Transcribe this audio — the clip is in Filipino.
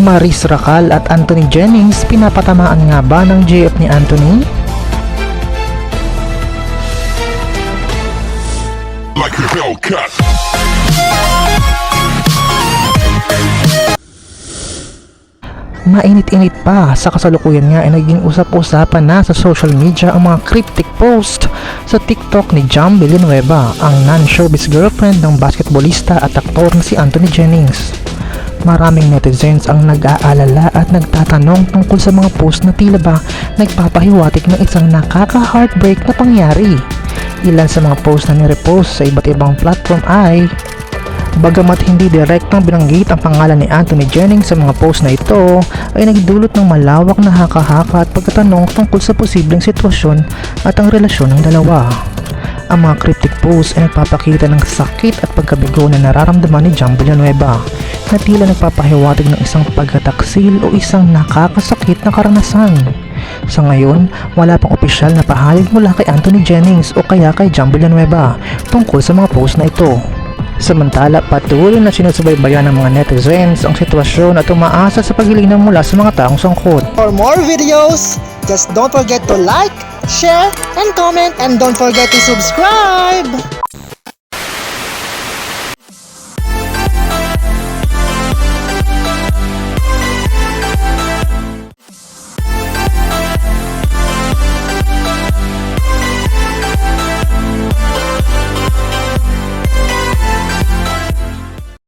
Maris Racal at Anthony Jennings pinapatamaan nga ba ng JF ni Anthony? like a Hellcat. Mainit-init pa sa kasalukuyan nga ay naging usap-usapan na sa social media ang mga cryptic post sa TikTok ni Jam Villanueva, ang non-showbiz girlfriend ng basketballista at aktor na si Anthony Jennings. Maraming netizens ang nag-aalala at nagtatanong tungkol sa mga post na tila ba nagpapahiwatig ng isang nakaka-heartbreak na pangyari. Ilan sa mga post na nirepost sa iba't ibang platform ay Bagamat hindi direktang binanggit ang pangalan ni Anthony Jennings sa mga post na ito, ay nagdulot ng malawak na haka-haka at pagkatanong tungkol sa posibleng sitwasyon at ang relasyon ng dalawa. Ang mga cryptic posts ay nagpapakita ng sakit at pagkabigo na nararamdaman ni John Villanueva na tila nagpapahiwatig ng isang pagkataksil o isang nakakasakit na karanasan. Sa ngayon, wala pang opisyal na pahayag mula kay Anthony Jennings o kaya kay John Villanueva tungkol sa mga post na ito. Samantala, patuloy na sinusubaybayan ng mga netizens ang sitwasyon at umaasa sa paglilinaw mula sa mga taong sangkot. For more videos, just don't forget to like, share, and comment, and don't forget to subscribe!